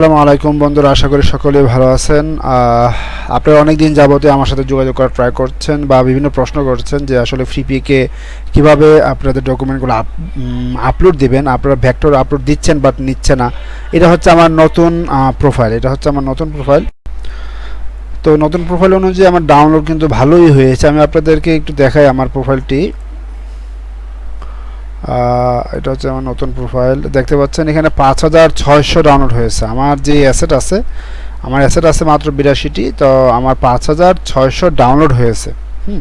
আসসালামু আলাইকুম বন্ধুরা, আশা করি সকলেই ভালো আছেন। আপনারা অনেক দিন যাবতে আমার সাথে যোগাযোগ করার ট্রাই করছেন বা বিভিন্ন প্রশ্ন করছেন যে আসলে ফ্রি পিকে কীভাবে আপনাদের ডকুমেন্টগুলো আপলোড দিবেন, আপনারা ভ্যাক্টর আপলোড দিচ্ছেন বাট নিচ্ছে না। এটা হচ্ছে আমার নতুন প্রোফাইল এটা হচ্ছে আমার নতুন প্রোফাইল তো নতুন প্রোফাইল অনুযায়ী আমার ডাউনলোড কিন্তু ভালোই হয়েছে। আমি আপনাদেরকে একটু দেখাই আমার প্রোফাইলটি এটা হচ্ছে আমার নতুন প্রোফাইল দেখতে পাচ্ছেন, এখানে পাঁচ হাজার ছয়শো ডাউনলোড হয়েছে। আমার যে অ্যাসেট আছে, আমার অ্যাসেট আছে মাত্র বিরাশিটি, তো আমার পাঁচ হাজার ছয়শো ডাউনলোড হয়েছে। হুম।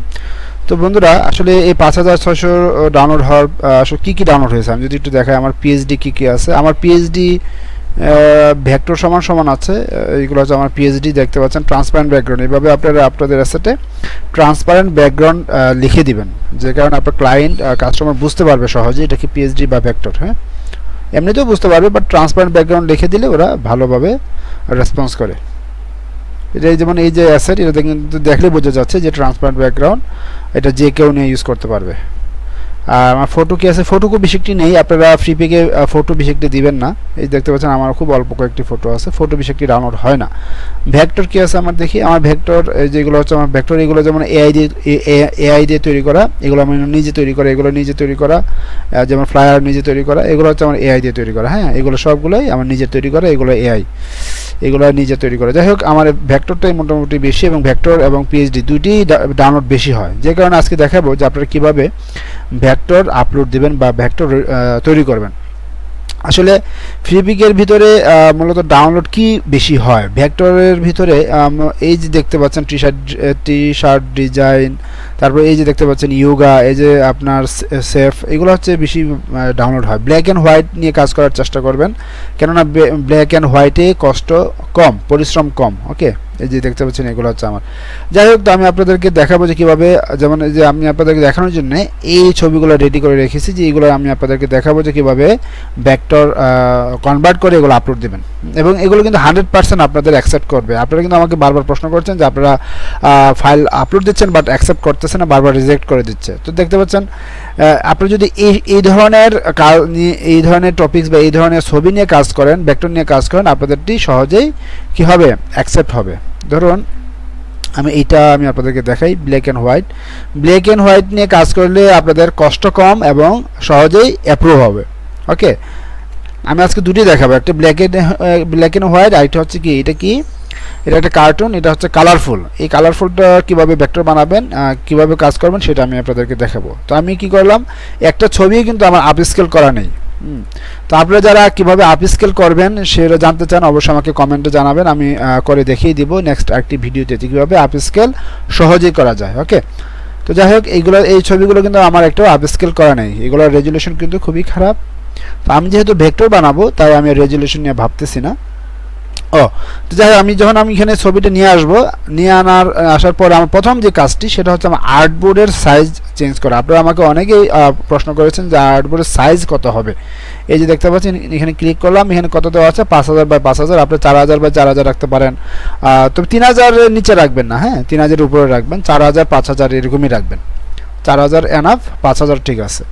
তো বন্ধুরা, আসলে এই পাঁচ হাজার ছয়শো ডাউনলোড হওয়ার আসলে কী কী ডাউনলোড হয়েছে? আমি যদি একটু দেখাই, আমার পিএইচডি কী কী আছে? আমার পিএইচডি ভেক্টর সমান সমান আছে এইগুলো হচ্ছে আমার পিএইচডি দেখতে পাচ্ছেন ট্রান্সপারেন্ট ব্যাকগ্রাউন্ড এইভাবে আপনারা আপনাদের অ্যাসেটে ট্রান্সপারেন্ট ব্যাকগ্রাউন্ড লিখে দিবেন, যে কারণে আপনার ক্লায়েন্ট কাস্টমার বুঝতে পারবে সহজে এটা কি পিএইচডি বা ভেক্টর হ্যাঁ? এমনিতেও বুঝতে পারবে বাট ট্রান্সপারেন্ট ব্যাকগ্রাউন্ড লিখে দিলে ওরা ভালোভাবে রেসপন্স করে। এটা এই যেমন এই যে অ্যাসেট এটা কিন্তু দেখলে বোঝা যাচ্ছে যে ট্রান্সপারেন্ট ব্যাকগ্রাউন্ড এটা যে কেউ নিয়ে ইউজ করতে পারবে। আমার ফটো কি আছে? ফটো খুব বেশি নেই। আপনারা ফ্রি পেকে ফটো বেশি দিবেন না। এই দেখতে পাচ্ছেন, আমার খুব অল্প কয়েকটি ফটো আছে। ফটো বেশি ডাউনলোড হয় না। ভেক্টর কি আছে আমার দেখি? আমার ভেক্টর যেগুলো হচ্ছে আমার ভেক্টর এগুলো যেমন এআই দিয়ে এআই দিয়ে তৈরি করা, এগুলো আমি নিজে তৈরি করা, এগুলো নিজে তৈরি করা যেমন ফ্লায়ার নিজে তৈরি করা, এগুলো হচ্ছে আমার এআই দিয়ে তৈরি করা। হ্যাঁ এগুলো সবগুলোই আমার নিজে তৈরি করা, এগুলো এআই এগুলো নিজে তৈরি করে। যাই হোক, আমার ভ্যাক্টরটাই মোটামুটি বেশি এবং ভ্যাক্টর এবং পিএইচডি দুইটি ডাউনলোড বেশি হয়। যে কারণে আজকে দেখাবো যে আপনারা কীভাবে ভ্যাক্টর আপলোড দিবেন বা ভ্যাক্টর তৈরি করবেন। আসলে ফ্রিপিকের ভিতরে মূলত ডাউনলোড কি বেশি হয়? ভেক্টরের ভিতরে এই যে দেখতে পাচ্ছেন T shirt T shirt design তারপর এই যে দেখতে পাচ্ছেন ইয়োগা এই যে আপনার সেফ এগুলো হচ্ছে বেশি ডাউনলোড হয়। ব্ল্যাক অ্যান্ড হোয়াইট নিয়ে কাজ করার চেষ্টা করবেন। কেননা ব্ল্যাক অ্যান্ড হোয়াইটে কষ্ট কম, পরিশ্রম কম ওকে এই যে দেখতে পাচ্ছেন, এগুলো হচ্ছে আমার। যাই হোক, তো আমি আপনাদেরকে দেখাবো যে কীভাবে, যেমন যে আমি আপনাদেরকে দেখানোর জন্য এই ছবিগুলো রেডি করে রেখেছি, যে এগুলো আমি আপনাদেরকে দেখাবো যে কীভাবে ভেক্টর কনভার্ট করে এগুলো আপলোড দেবেন। এবং এগুলো কিন্তু হান্ড্রেড পার্সেন্ট আপনাদের অ্যাকসেপ্ট করবে। আপনারা কিন্তু আমাকে বারবার প্রশ্ন করছেন যে আপনারা ফাইল আপলোড দিচ্ছেন বাট অ্যাকসেপ্ট করতেছে না, বারবার রিজেক্ট করে দিচ্ছে। তো দেখতে পাচ্ছেন আপনি যদি এই এই ধরনের কাজ নিয়ে, এই ধরনের টপিকস বা এই ধরনের ছবি নিয়ে কাজ করেন ভেক্টর নিয়ে কাজ করেন, আপনাদেরটি সহজেই কি হবে? অ্যাকসেপ্ট হবে। ধরুন, আমি এইটা আমি আপনাদেরকে দেখাই black and white black and white নিয়ে কাজ করলে আপনাদের কষ্ট কম এবং সহজেই অ্যাপ্রুভ হবে। ওকে আমি আজকে দুটি দেখাবো, একটা black and black and white আর এটা হচ্ছে কি, এটা কি? এটা একটা কার্টুন এটা হচ্ছে কালারফুল এই কালারফুলটা কীভাবে ভেক্টর বানাবেন কীভাবে কাজ করবেন সেটা আমি আপনাদেরকে দেখাবো। তো আমি কি করলাম, একটা ছবি কিন্তু আমার আপ স্কেল করা নেই। তো আপনারা যারা কীভাবে আপ স্কেল করবেন সেটা জানতে চান, অবশ্যই আমাকে কমেন্টে জানাবেন, আমি করে দেখিয়ে দিব নেক্সট একটি ভিডিওতে কীভাবে আপ স্কেল সহজেই করা যায় ওকে তো যাই হোক, এইগুলো, এই ছবিগুলো কিন্তু আমার একটাও আপ স্কেল করা নেই। এগুলোর রেজুলেশন কিন্তু খুবই খারাপ। তো আমি যেহেতু ভেক্টর বানাবো, তাই আমি রেজুলেশন নিয়ে ভাবতেছি না। ও, তো যাই আমি যখন আমি এখানে ছবিটা নিয়ে আসব, নিয়ে আনার, আসার পর আমার প্রথম যে কাজটি, সেটা হচ্ছে আমার আর্টবোর্ডের সাইজ চেঞ্জ করা। আপনারা আমাকে অনেকেই প্রশ্ন করেছেন যে আর্টবোর্ডের সাইজ কত হবে। এই যে দেখতে পাচ্ছেন, এখানে ক্লিক করলাম, এখানে কত দেওয়া আছে? পাঁচ হাজার বাই পাঁচ হাজার, আপনি চার হাজার বাই চার হাজার রাখতে পারেন। তবে তিন হাজারের নিচে রাখবেন না হ্যাঁ? তিন হাজারের উপরে রাখবেন। চার হাজার, পাঁচ হাজার এরকমই রাখবেন। চার হাজার এনাফ পাঁচ হাজার ঠিক আছে।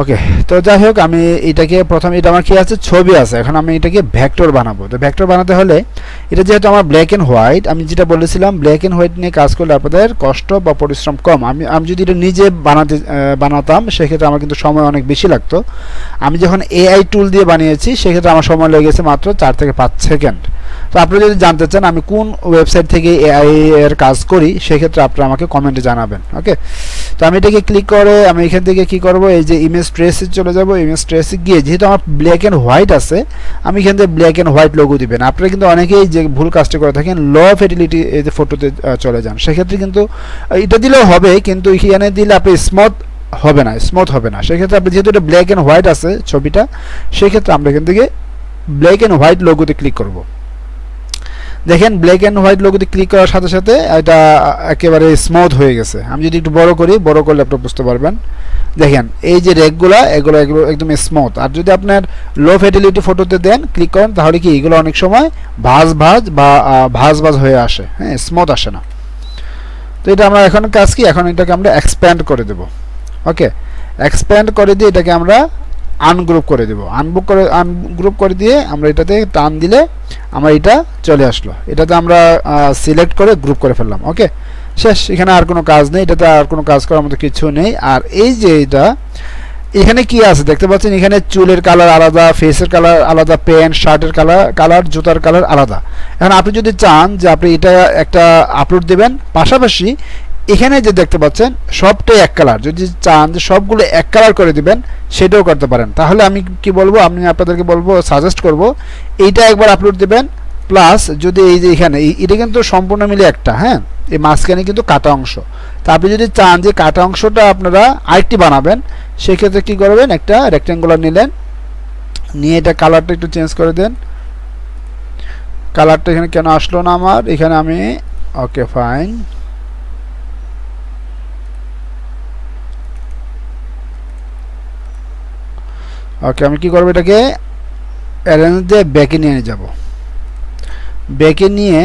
ওকে তো যাই হোক আমি এটাকে প্রথমে, এটা আমার কি আছে? ছবি আছে। এখন আমি এটাকে ভেক্টর বানাবো। তো ভেক্টর বানাতে হলে এটা যেহেতু আমার ব্ল্যাক অ্যান্ড হোয়াইট আমি যেটা বলেছিলাম ব্ল্যাক অ্যান্ড হোয়াইট নিয়ে কাজ করলে আপনাদের কষ্ট বা পরিশ্রম কম। আমি আমি যদি এটা নিজে বানাতে বানাতাম, সেক্ষেত্রে আমার কিন্তু সময় অনেক বেশি লাগতো। আমি যখন এআই টুল দিয়ে বানিয়েছি, সেক্ষেত্রে আমার সময় লেগেছে মাত্র চার থেকে পাঁচ সেকেন্ড তো আপনারা যদি জানতে চান, আমি কোন ওয়েবসাইট থেকে এআই এর কাজ করি, সেক্ষেত্রে আপনারা আমাকে কমেন্টে জানাবেন। ওকে তো আমি এটাকে ক্লিক করে, আমি এখান থেকে কি করব? এই যে ইমেজ ট্রেসে চলে যাব ইমেজ ট্রেসে গিয়ে যেহেতু আমার ব্ল্যাক অ্যান্ড হোয়াইট আছে, আমি এখান থেকে ব্ল্যাক অ্যান্ড হোয়াইট লোগো দিবেন। আপনারা কিন্তু অনেকেই যে ভুল কাজটা করে থাকেন লো ফেটিলিটি এই যে ফটোতে চলে যান। সেক্ষেত্রে কিন্তু এটা দিলেও হবে, কিন্তু এখানে দিলে আপনি স্মথ হবে না স্মুথ হবে না। সেক্ষেত্রে আপনি যেহেতু এটা ব্ল্যাক অ্যান্ড হোয়াইট আছে ছবিটা, সেক্ষেত্রে আমরা এখান থেকে ব্ল্যাক অ্যান্ড হোয়াইট লোগোতে ক্লিক করব। দেখেন ব্ল্যাক অ্যান্ড হোয়াইট লোগোতে ক্লিক করার সাথে সাথে এটা একেবারে স্মুথ হয়ে গেছে। আমি যদি একটু বড় করি, বড় করলে আপনি বুঝতে পারবেন। দেখেন, এই যে রেকগুলা এগুলো এগুলো একদম স্মুথ আর যদি আপনার লো ফেটিলিটি ফটোতে দেন ক্লিক করেন, তাহলে কি এগুলো অনেক সময় ভাজ ভাজ বা ভাজ ভাজ হয়ে আসে। হ্যাঁ স্মুথ আসে না। তো এটা আমরা এখন কাজ কি? এখন এটাকে আমরা এক্সপ্যান্ড করে দেব। ওকে? এক্সপ্যান্ড করে দিয়ে এটাকে আমরা আনগ্রুপ করে দেবো। আনবুক করে আনগ্রুপ করে দিয়ে আমরা এটাতে টান দিলে আমরা এটা চলে আসলো। এটাতে আমরা সিলেক্ট করে গ্রুপ করে ফেললাম ওকে শেষ, এখানে আর কোনো কাজ নেই, এটাতে আর কোনো কাজ করার মতো কিছু নেই। আর এই যে এটা, এখানে কি আছে দেখতে পাচ্ছেন? এখানে চুলের কালার আলাদা ফেসের কালার আলাদা প্যান্ট শার্টের কালার কালার জুতার কালার আলাদা। এখন আপনি যদি চান যে আপনি এটা একটা আপলোড দেবেন, পাশাপাশি এখানে যে দেখতে পাচ্ছেন, সবটাই এক কালার যদি চান যে সবগুলো এক কালার করে দিবেন, সেটাও করতে পারেন। তাহলে আমি কি বলব? আমি আপনাদেরকে বলব সাজেস্ট করব, এইটা একবার আপলোড দেবেন প্লাস যদি এই যে এখানে এটা কিন্তু সম্পূর্ণ মিলে একটা হ্যাঁ? এই মাঝখানে কিন্তু কাটা অংশ। তা আপনি যদি চান যে কাটা অংশটা আপনারা আরেকটি বানাবেন, সেক্ষেত্রে কী করবেন? একটা রেক্ট্যাঙ্গুলার নিলেন, নিয়ে এটা কালারটা একটু চেঞ্জ করে দেন। কালারটা এখানে কেন আসলো না আমার? এখানে আমি ওকে ফাইন ওকে আমি কি করব এটাকে? অ্যারেঞ্জ দিয়ে ব্যাকে নিয়ে যাব। ব্যাকে নিয়ে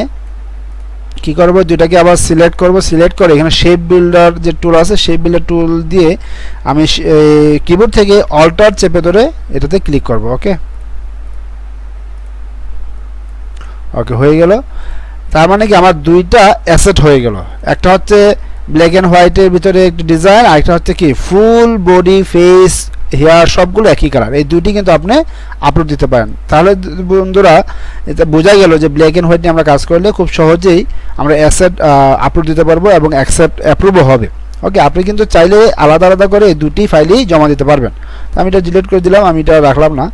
কি করব? দুটাকে আবার সিলেক্ট করব। সিলেক্ট করে এখানে শেপ বিল্ডার যে টুল আছে শেপ বিল্ডার টুল দিয়ে আমি কিবোর্ড থেকে অল্টার চেপে ধরে এটাতে ক্লিক করব ওকে ওকে হয়ে গেল। তার মানে কি আমার দুইটা অ্যাসেট হয়ে গেল। একটা হচ্ছে ব্ল্যাক অ্যান্ড হোয়াইটের ভিতরে একটি ডিজাইন আর একটা হচ্ছে কি? ফুল বডি ফেস হেয়ার সবগুলো একই কালার এই দুইটি কিন্তু আপনি আপলোড দিতে পারেন। তাহলে বন্ধুরা, এটা বোঝা গেল যে ব্ল্যাক অ্যান্ড হোয়াইট নিয়ে আমরা কাজ করলে খুব সহজেই আমরা অ্যাসেট আপলোড দিতে পারব এবং অ্যাকসেপ্ট অ্যাপ্রুভও হবে। ওকে আপনি কিন্তু চাইলে আলাদা আলাদা করে এই দুটি ফাইলই জমা দিতে পারবেন। তো আমি এটা ডিলিট করে দিলাম, আমি এটা রাখলাম না।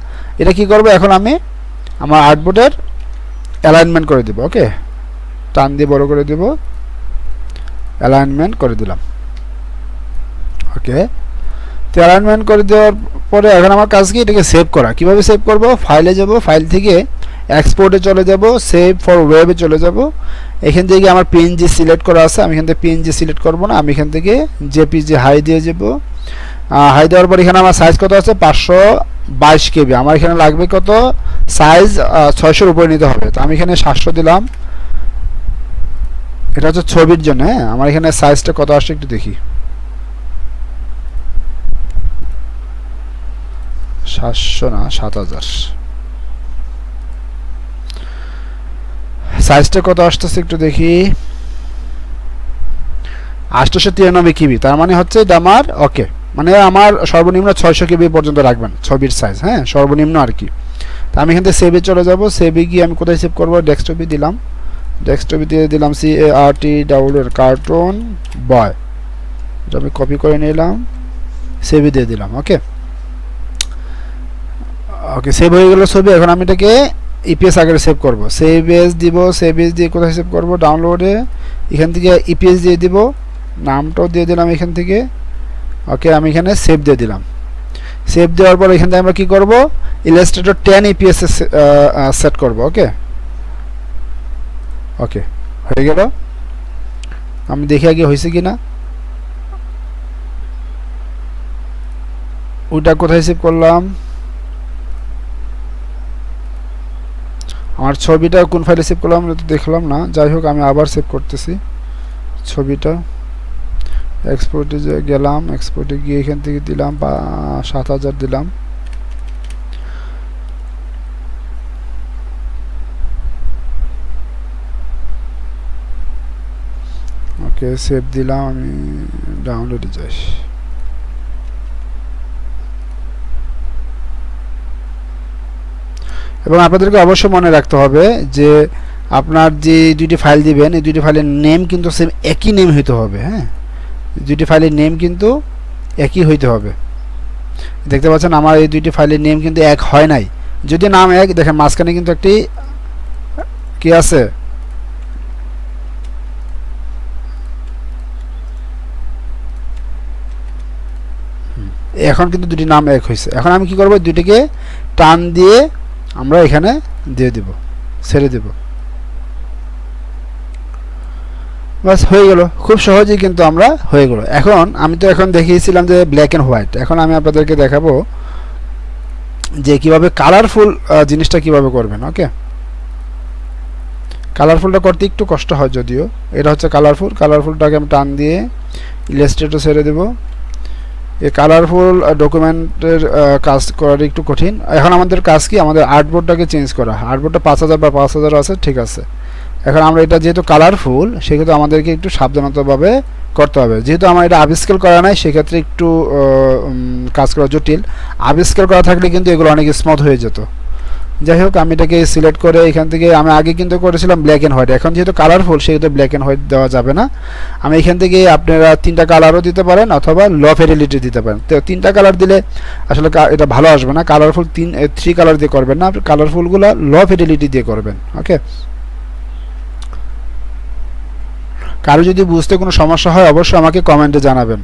এটা কি করব এখন আমি? আমার আর্টবোর্ডের অ্যালাইনমেন্ট করে দেবো ওকে টান দিয়ে বড় করে দেব। অ্যালাইনমেন্ট করে দিলাম। ওকে তো অ্যালাইনমেন্ট করে দেওয়ার পরে এখন আমার কাজ কি? এটাকে সেভ করা। কীভাবে সেভ করব? ফাইলে যাব ফাইল থেকে এক্সপোর্টে চলে যাব সেভ ফর ওয়েবে চলে যাব। এখান থেকে আমার পিএনজি সিলেক্ট করা আছে। আমি এখান থেকে পিএনজি সিলেক্ট করব না। আমি এখান থেকে জেপিজি হাই দিয়ে যাব। হাই দেওয়ার পর এখানে আমার সাইজ কত আছে? পাঁচশো বাইশ কেবি। আমার এখানে লাগবে কত? সাইজ ছয়শোর উপরে নিতে হবে। তো আমি এখানে সাতশো দিলাম। এটা হচ্ছে ছবির জন্য হ্যাঁ? আমার এখানে সাইজটা কত আসছে একটু দেখি। সাতশো না, সাত হাজার। সাইজটা কত আসতেছে একটু দেখি। আটশোশো তিরানব্বই কিবি তার মানে হচ্ছে আমার ওকে মানে আমার সর্বনিম্ন ছয়শো কিবি পর্যন্ত রাখবেন ছবির সাইজ হ্যাঁ সর্বনিম্ন আর কি। তা আমি এখান থেকে সেভে চলে যাব সেভে গিয়ে আমি কোথায় সেভ করব? ডেস্কটপে দিলাম। ডেস্কটপে দিয়ে দিলাম C A R T W এর কার্টুন বয় এটা আমি কপি করে নিলাম সেভে দিয়ে দিলাম ওকে ওকে সেভ হয়ে গেল ছবি, এখন আমি এটাকে ইপিএস আগে সেভ করব। সেভ এস দিব সেভ এস দিয়ে কোথায় সেভ করব? ডাউনলোডে এখান থেকে ইপিএস দিয়ে দিব, নামটাও দিয়ে দিলাম এখান থেকে। ওকে আমি এখানে সেভ দিয়ে দিলাম। সেভ দেওয়ার পর এখান থেকে আমরা কি করব? ইলাস্ট্রেটর টেন ইপিএস সেট করব ওকে ওকে হয়ে গেল। আমি দেখি আগে হয়েছে কি না ওইটা কোথায় সেভ করলাম? আমার ছবিটা কোন ফাইলে সেভ করলাম তো দেখলাম না। যাই হোক, আমি আবার সেভ করতেছি ছবিটা। এক্সপোর্টে যে গেলাম এক্সপোর্টে গিয়ে এখান থেকে দিলাম, বা সাত হাজার দিলাম। ওকে সেভ দিলাম, আমি ডাউনলোডে যাই। এবং আপনাদেরকে অবশ্যই মনে রাখতে হবে যে আপনার যে দুইটি ফাইল দিবেন, এই দুইটি ফাইলের নেম কিন্তু সেম একই নেম হইতে হবে হ্যাঁ? দুইটি ফাইলের নেম কিন্তু একই হইতে হবে। দেখতে পাচ্ছেন আমার এই দুইটি ফাইলের নেম কিন্তু এক হয় নাই। যদি নাম এক, দেখেন মাঝখানে কিন্তু একটি কি আছে? এখন কিন্তু দুটি নাম এক হয়েছে এখন আমি কি করব? দুইটিকে টান দিয়ে আমরা এখানে দিয়ে দিব, ছেড়ে দেব। বাস হয়ে গেল। খুব সহজেই কিন্তু আমরা হয়ে গেল। এখন আমি তো এখন দেখিয়েছিলাম যে ব্ল্যাক অ্যান্ড হোয়াইট এখন আমি আপনাদেরকে দেখাবো যে কীভাবে কালারফুল জিনিসটা কীভাবে করবেন ওকে কালারফুলটা করতে একটু কষ্ট হয় যদিও। এটা হচ্ছে কালারফুল কালারফুলটাকে আমি টান দিয়ে ইলাস্ট্রেটও ছেড়ে দেব। এই কালারফুল ডকুমেন্টের কাজ করার একটু কঠিন। এখন আমাদের কাজ কি? আমাদের আর্টবোর্ডটাকে চেঞ্জ করা। আর্টবোর্ডটা পাঁচ হাজার বা পাঁচ হাজার আছে, ঠিক আছে। এখন আমরা এটা যেহেতু কালারফুল সেক্ষেত্রে আমাদেরকে একটু সাবধানতাভাবে করতে হবে। যেহেতু আমার এটা আবিষ্কার করা নাই, সেক্ষেত্রে একটু কাজ করা জটিল। আবিষ্কার করা থাকলে কিন্তু এগুলো অনেক স্মুথ হয়ে যেত। যাই হোক আমি এটাকে সিলেক্ট করে এখান থেকে, আমি আগে কিন্তু করেছিলাম ব্ল্যাক অ্যান্ড হোয়াইট এখন যেহেতু কালারফুল সেহেতু ব্ল্যাক অ্যান্ড হোয়াইট দেওয়া যাবে না। আমি এখান থেকে আপনারা তিনটা কালারও দিতে পারেন অথবা ল ফেরিলিটি দিতে পারেন। তো তিনটা কালার দিলে আসলে এটা ভালো আসবে না। কালারফুল তিন থ্রি কালার দিয়ে করবেন না। আপনি কালারফুলগুলো ল ফেরিলিটি দিয়ে করবেন ওকে কারও যদি বুঝতে কোনো সমস্যা হয়, অবশ্যই আমাকে কমেন্টে জানাবেন।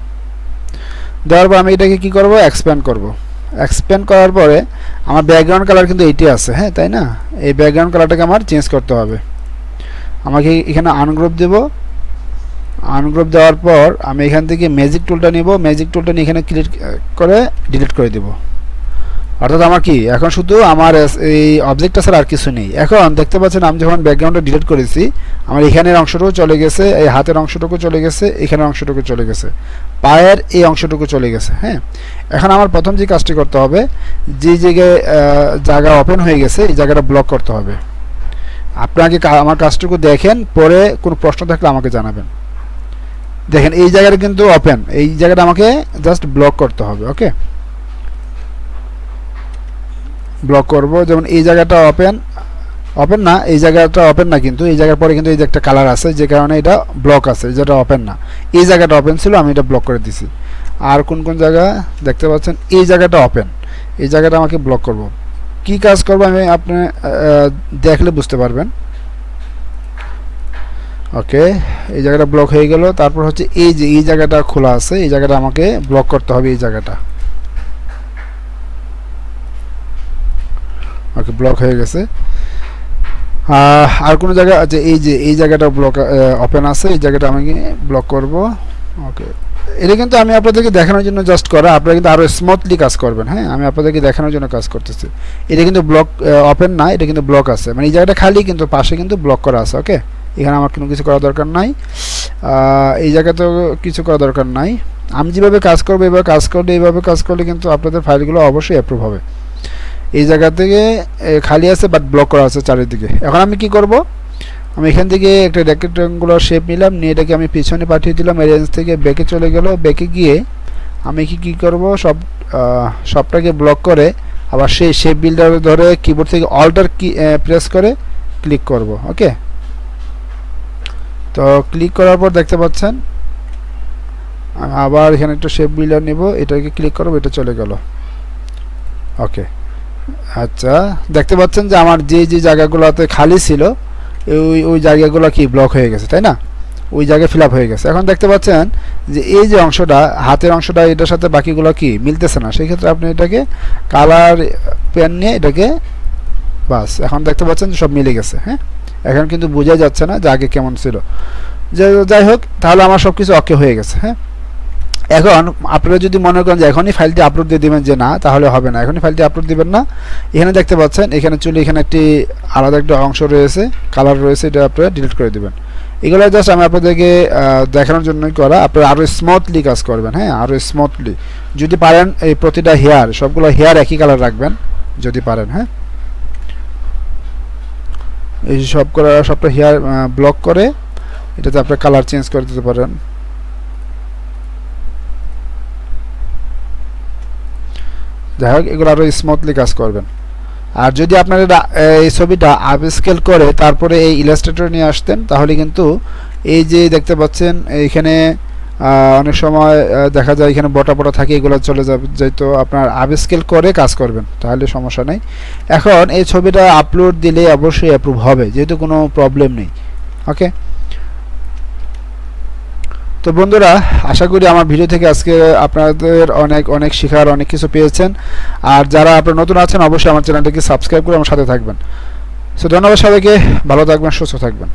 দেওয়ার পর আমি এটাকে কি করব? এক্সপ্যান্ড করব। এক্সপ্যান্ড করার পরে আমার ব্যাকগ্রাউন্ড কালার কিন্তু এইটি আছে হ্যাঁ তাই না? এই ব্যাকগ্রাউন্ড কালারটাকে আমার চেঞ্জ করতে হবে। আমাকে এখানে আনগ্রুপ দেব। আনগ্রুপ দেওয়ার পর আমি এখান থেকে ম্যাজিক টুলটা নিব। ম্যাজিক টুলটা নিয়ে এখানে ক্লিক করে ডিলিট করে দেব। অর্থাৎ আমার কি? এখন শুধু আমার এই অবজেক্টটা ছাড়া আর কিছু নেই। এখন দেখতে পাচ্ছেন আমি যখন ব্যাকগ্রাউন্ডটা ডিলিট করেছি, আমার এখানের অংশটুকু চলে গেছে, এই হাতের অংশটুকু চলে গেছে, এখানের অংশটুকু চলে গেছে, পায়ের এই অংশটুকু চলে গেছে হ্যাঁ? এখন আমার প্রথম যে কাজটি করতে হবে, যে জায়গায় জায়গা ওপেন হয়ে গেছে, এই জায়গাটা ব্লক করতে হবে। আপনাকে আমার কাজটুকু দেখেন, পরে কোনো প্রশ্ন থাকলে আমাকে জানাবেন। দেখেন, এই জায়গাটা কিন্তু ওপেন এই জায়গাটা আমাকে জাস্ট ব্লক করতে হবে ওকে ব্লক করব। যেমন এই জায়গাটা ওপেন ওপেন না, এই জায়গাটা ওপেন না কিন্তু, এই জায়গার পরে কিন্তু এই যে একটা কালার আছে, যে কারণে এটা ব্লক আছে, যেটা ওপেন না। এই জায়গাটা ওপেন ছিল, আমি এটা ব্লক করে দিছি। আর কোন কোন জায়গা দেখতে পাচ্ছেন? এই জায়গাটা ওপেন এই জায়গাটা আমাকে ব্লক করব। কি কাজ করব আমি আপনি দেখলে বুঝতে পারবেন। ওকে, এই জায়গাটা ব্লক হয়ে গেল। তারপর হচ্ছে এই যে, এই জায়গাটা খোলা আছে, এই জায়গাটা আমাকে ব্লক করতে হবে, এই জায়গাটা। ওকে ব্লক হয়ে গেছে। আর কোনো জায়গা আছে এই যে, এই জায়গাটা ব্লক ওপেন আছে, এই জায়গাটা আমি ব্লক করব। ওকে। এটা কিন্তু আমি আপনাদেরকে দেখানোর জন্য জাস্ট করা, আপনারা কিন্তু আরও স্মুথলি কাজ করবেন হ্যাঁ? আমি আপনাদেরকে দেখানোর জন্য কাজ করতেছি। এটা কিন্তু ব্লক ওপেন না, এটা কিন্তু ব্লক আছে। মানে এই জায়গাটা খালি কিন্তু, পাশে কিন্তু ব্লক করা আছে, ওকে? এখানে আমার কোনো কিছু করা দরকার নাই। এই জায়গাতেও কিছু করা দরকার নাই। আমি যেভাবে কাজ করব, এভাবে কাজ করলে এইভাবে কাজ করলে কিন্তু আপনাদের ফাইলগুলো অবশ্যই অ্যাপ্রুভ হবে। এই জায়গা থেকে খালি আছে বাট ব্লক করা আছে চারিদিকে। এখন আমি কি করব? আমি এখান থেকে একটা রেক্টেঙ্গুলার শেপ নিলাম, নিয়ে এটাকে আমি পিছনে পাঠিয়ে দিলাম রেঞ্জ থেকে ব্যাকে চলে গেল। ব্যাকে গিয়ে আমি কি কি করব? সব সবটাকে ব্লক করে আবার সেই শেপ বিল্ডার ধরে কিবোর্ড থেকে অল্টার কি প্রেস করে ক্লিক করব ওকে তো ক্লিক করার পর দেখতে পাচ্ছেন আবার এখানে একটা শেপ বিল্ডার নেব, এটাকে ক্লিক করব, এটা চলে গেল ওকে আচ্ছা দেখতে পাচ্ছেন যে আমার যে যে জায়গাগুলোতে খালি ছিল, ওই ওই জায়গাগুলো কি ব্লক হয়ে গেছে, তাই না? ওই জায়গায় ফিল হয়ে গেছে। এখন দেখতে পাচ্ছেন যে এই যে অংশটা, হাতের অংশটা, এটার সাথে বাকিগুলো কি মিলতেছে না? সেই ক্ষেত্রে আপনি এটাকে কালার পেন নিয়ে এটাকে বাস, এখন দেখতে পাচ্ছেন সব মিলে গেছে হ্যাঁ? এখন কিন্তু বোঝা যাচ্ছে না যে আগে কেমন ছিল। যাই হোক, তাহলে আমার সব কিছু ওকে হয়ে গেছে হ্যাঁ? এখন আপনারা যদি মনে করেন যে এখনই ফাইলটি আপলোড দিয়ে দিবেন যে না, তাহলে হবে না। এখনই ফাইলটি আপলোড দিবেন না। এখানে দেখতে পাচ্ছেন, এখানে চলে এখানে একটি আলাদা একটা অংশ রয়েছে কালার রয়েছে, এটা আপনারা ডিলিট করে দিবেন। এগুলো জাস্ট আমি আপনাদেরকে দেখানোর জন্যই করা। আপনারা আরও স্মুথলি কাজ করবেন হ্যাঁ আরও স্মুথলি যদি পারেন এই প্রতিটা হেয়ার সবগুলো হেয়ার একই কালার রাখবেন, যদি পারেন হ্যাঁ। এই সব করা সবটা হেয়ার ব্লক করে, এটাতে আপনার কালার চেঞ্জ করে দিতে পারেন। যাই হোক, এগুলো আরও স্মুথলি কাজ করবেন। আর যদি আপনারা এই ছবিটা আপস্কেল করে তারপরে এই ইলাস্ট্রেটর নিয়ে আসতেন, তাহলে কিন্তু এই যে দেখতে পাচ্ছেন, এইখানে অনেক সময় দেখা যায় এখানে বটা বটা থাকে, এগুলো চলে যাবে, যেহেতু আপনার আপস্কেল করে কাজ করবেন, তাহলে সমস্যা নেই। এখন এই ছবিটা আপলোড দিলে অবশ্যই অ্যাপ্রুভ হবে, যেহেতু কোনো প্রবলেম নেই ওকে তো বন্ধুরা, আশা করি আমার ভিডিও থেকে আজকে আপনাদের অনেক অনেক শেখার অনেক কিছু পেয়েছেন। আর যারা আপনারা নতুন আছেন, অবশ্যই আমার চ্যানেলটিকে সাবস্ক্রাইব করে আমার সাথে থাকবেন। সো ধন্যবাদ সবাইকে, ভালো থাকবেন, সুস্থ থাকবেন।